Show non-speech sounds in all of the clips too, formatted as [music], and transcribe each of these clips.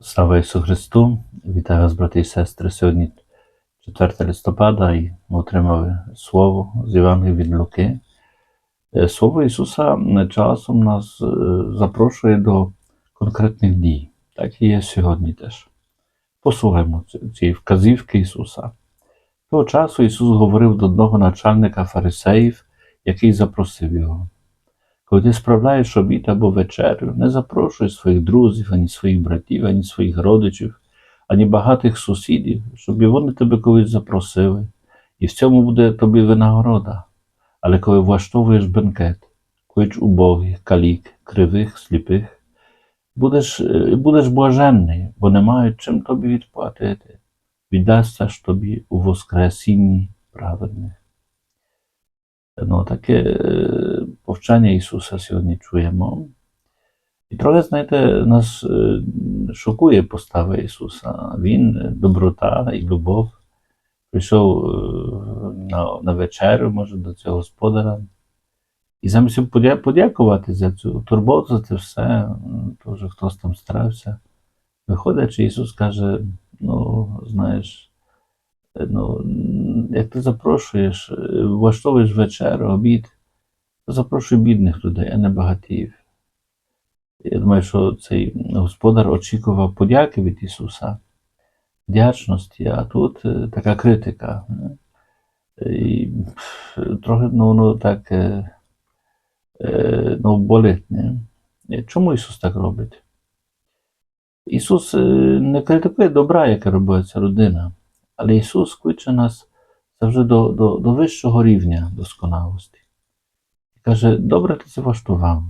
Слава Ісусу Христу! Вітаю вас, брати і сестри. Сьогодні 4 листопада і ми отримали Слово з Євангелія від Луки. Е, Слово Ісуса часом нас е, запрошує до конкретних дій. Так і є сьогодні теж. Послухаймо ці вказівки Ісуса. Того часу Ісус говорив до одного начальника фарисеїв, який запросив його. Коли ти справляєш обід або вечерю, не запрошуй своїх друзів, ані своїх братів, ані своїх родичів, ані багатих сусідів, щоб вони тебе колись запросили, і в цьому буде тобі винагорода. Але коли влаштовуєш бенкет, клич убогих, калік, кривих, сліпих, будеш, е, будеш блаженний, бо не мають чим тобі відплатити. Віддасться ж тобі у воскресінні праведних. Ну, таке е, повчання Ісуса сьогодні чуємо. І трохи, знаєте, нас шокує постава Ісуса. Він доброта і любов. Прийшов на, на вечерю, може, до цього господаря. І замість подя- подякувати за цю турботу, за це все, то вже хтось там старався. Виходячи, Ісус каже: ну, знаєш, ну, як ти запрошуєш, е, влаштовуєш вечерю, обід, то запрошуй бідних людей, а не багатіїв. Я думаю, що цей господар очікував подяки від Ісуса, вдячності, а тут е, така критика. І трохи ну, воно так е, е, ну, болить. Не? Е, Чому Ісус так робить? Ісус е, не критикує добра, яке робила ця родина, але Ісус кличе нас завжди до, до, до вищого рівня досконалості. І каже, добре ти це влаштував.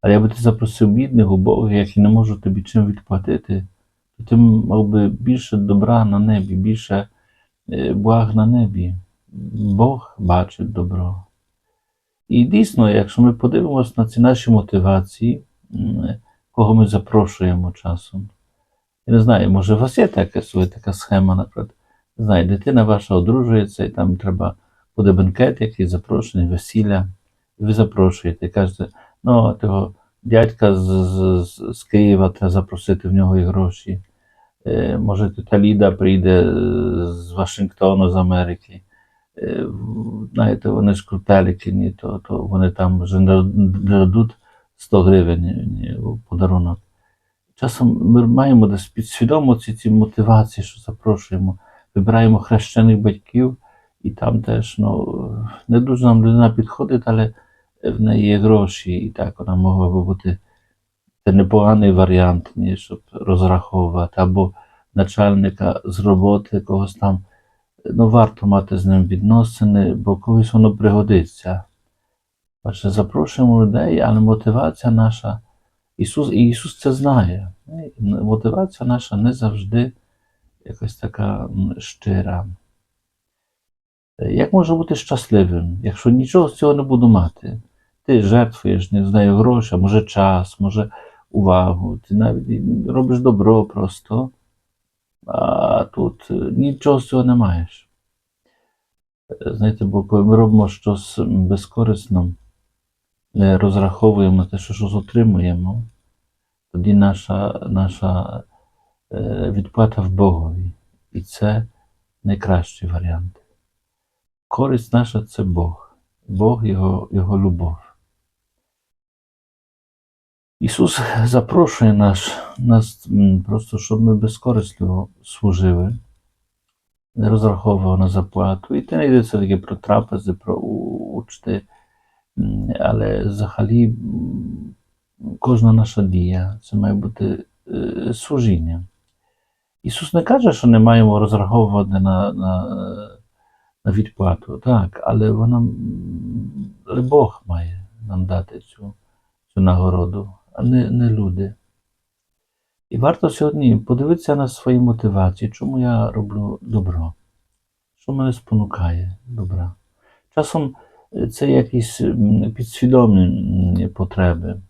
Але якби ти запросив бідних, убогих, які не можуть тобі чим відплатити, то ти мав би більше добра на небі, більше е, благ на небі. Бог бачить добро. І дійсно, якщо ми подивимося на ці наші мотивації, кого ми запрошуємо часом. Я не знаю, може, у вас є така, своя така схема, наприклад, не знаю, дитина ваша одружується, і там треба буде бенкет, який запрошений, весілля, ви запрошуєте, кажете, ну, того дядька з, з, з- Києва треба запросити в нього і гроші. Е, може, тетя Ліда прийде з Вашингтону, з Америки. Е, знаєте, вони ж крутелики, ні, то, то вони там вже не дадуть 100 гривень ні, подарунок. Часом ми маємо десь підсвідомо ці, ці мотивації, що запрошуємо, вибираємо хрещених батьків, і там теж ну, не дуже нам людина підходить, але в неї є гроші, і так вона могла би бути це непоганий варіант, ні, щоб розраховувати, або начальника з роботи когось там. Ну, варто мати з ним відносини, бо колись воно пригодиться. Бачите, запрошуємо людей, але мотивація наша, Ісус, і Ісус це знає. Мотивація наша не завжди якась така щира. Е, Як можна бути щасливим, якщо нічого з цього не буду мати? Ти жертвуєш, не знаю, гроші, а може час, може увагу, ти навіть робиш добро просто, а тут е, нічого з цього не маєш. Е, Знаєте, бо коли ми робимо щось безкорисно, розраховуємо те, що щось отримуємо, тоді наша, наша е, відплата в Богові. І це найкращий варіант. Користь наша це Бог, Бог Його, Його любов. Ісус запрошує нас, нас просто, щоб ми безкорисливо служили, не розраховував на заплату. І це не йдеться таке про трапези, про учти, але взагалі кожна наша дія це має бути е, служіння. Ісус не каже, що не маємо розраховувати на, на, на відплату, так, але вона, але Бог має нам дати цю, цю нагороду, а не, не люди. І варто сьогодні подивитися на свої мотивації, чому я роблю добро, що мене спонукає добра. Часом це якісь підсвідомі потреби.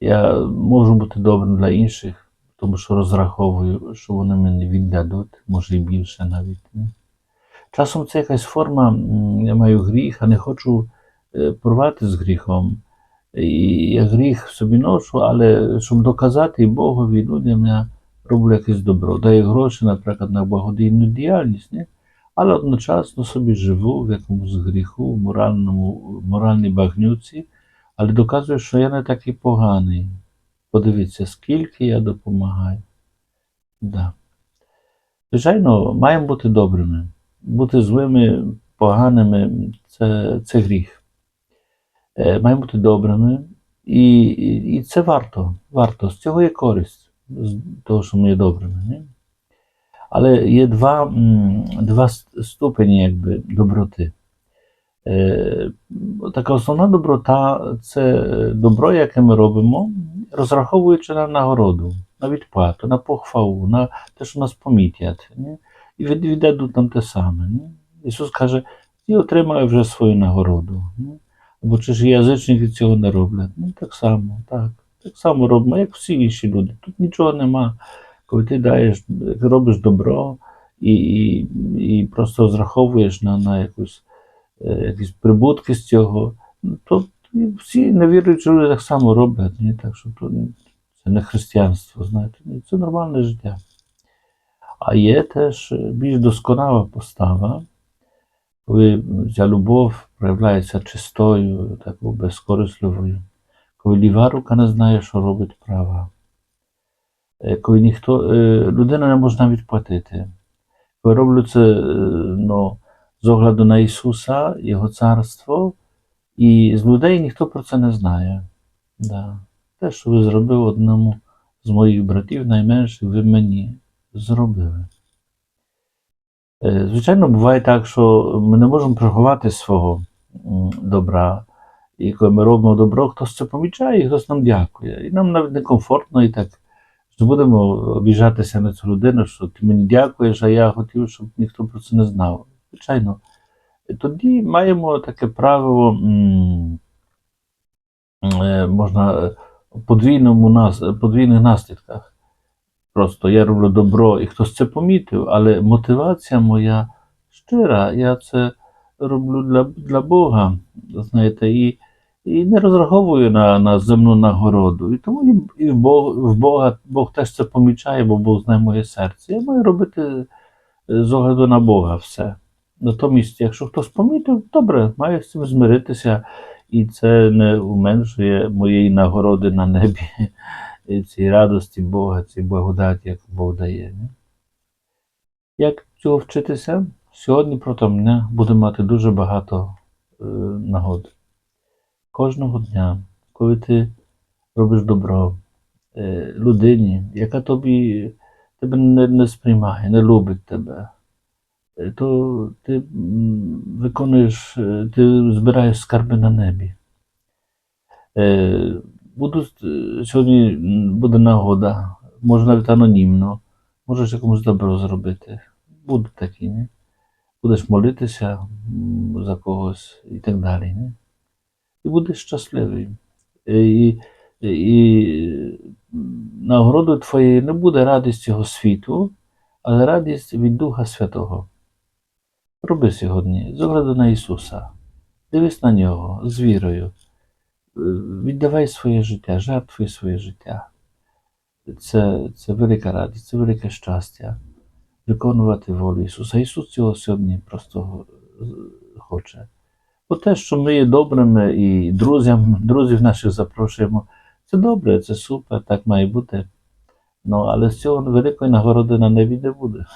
Я можу бути добрим для інших, тому що розраховую, що вони мені віддадуть, може і більше навіть. Часом це якась форма, я маю гріх, а не хочу е, порвати з гріхом. І я гріх собі ношу, але щоб доказати Богові, людям я роблю якесь добро. Даю гроші, наприклад, на благодійну діяльність, ні? Але одночасно собі живу в якомусь гріху, в моральному, моральній багнюці, але доказую, що я не такий поганий. Подивіться, скільки я допомагаю. Да. Звичайно, маємо бути добрими. Бути злими, поганими це, це гріх. Е, Маємо бути добрими, і, і, це варто. Варто. З цього є користь, з того, що ми є добрими. Не? Два, м, два ст- ступені якби, доброти. Е, Така основна доброта це добро, яке ми робимо, розраховуючи на нагороду, на відплату, на похвалу, на те, що нас помітять. Ні? І віддадуть нам те саме. Ні? Ісус каже, ти отримає вже свою нагороду. Ні? Або чи ж язичники цього не роблять? Ну, так само, так. Так само робимо, як всі інші люди. Тут нічого нема. Коли ти даєш, робиш добро і, і, і просто розраховуєш на, на якусь, е, якісь прибутки з цього, ну, то всі невіруючі люди так само роблять. Ні? Так що це не християнство, знаєте, це нормальне життя. А є теж більш досконала постава, коли ця любов проявляється чистою, такою безкорисливою, коли ліва рука не знає, що робить права, коли ніхто, е, людина не може навіть платити. Коли роблю це е, ну, з огляду на Ісуса, Його царство, і з людей ніхто про це не знає. Да. Те, що ви зробили одному з моїх братів найменших, ви мені зробили. Е, Звичайно, буває так, що ми не можемо приховати свого добра. І коли ми робимо добро, хтось це помічає, і хтось нам дякує. І нам навіть некомфортно, і так що будемо обіжатися на цю людину, що ти мені дякуєш, а я хотів, щоб ніхто про це не знав. Звичайно. Тоді маємо таке правило, е, можна подвійному нас, подвійних наслідках. Просто я роблю добро, і хтось це помітив, але мотивація моя щира, я це роблю для, для Бога, знаєте, і, і не розраховую на, на земну нагороду. І тому і, в, Бог, в Бога Бог теж це помічає, бо Бог знає моє серце. Я маю робити е, з огляду на Бога все. Натомість, якщо хтось помітив, добре, маю з цим змиритися, і це не уменшує моєї нагороди на небі цій радості Бога, цій благодаті, яку Бог дає. Як цього вчитися? Сьогодні проти мене буде мати дуже багато е, нагод. Кожного дня, коли ти робиш добро е, людині, яка тобі тебе не, не сприймає, не любить тебе, е, то ти виконуєш, е, ти збираєш скарби на небі. Буду, сьогодні буде нагода, може навіть анонімно, можеш якомусь добро зробити. Будуть такі, не? Будеш молитися за когось і так далі. Не? І будеш щасливий. І, і нагородою твоєю не буде радість цього світу, але радість від Духа Святого. Роби сьогодні, з огляду на Ісуса. Дивись на нього з вірою. Віддавай своє життя, жертвуй своє життя. Це, це велика радість, це велике щастя. Виконувати волю Ісуса. Ісус цього сьогодні просто хоче. Бо те, що ми є добрими і друзям, друзів наших запрошуємо, це добре, це супер, так має бути. Ну, але з цього великої нагороди на небі не буде. [laughs]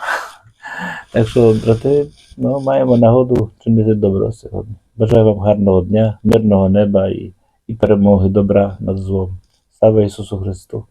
Так що, брати, ну, маємо нагоду чинити добро сьогодні. Бажаю вам гарного дня, мирного неба і, і перемоги добра над злом. Слава Ісусу Христу!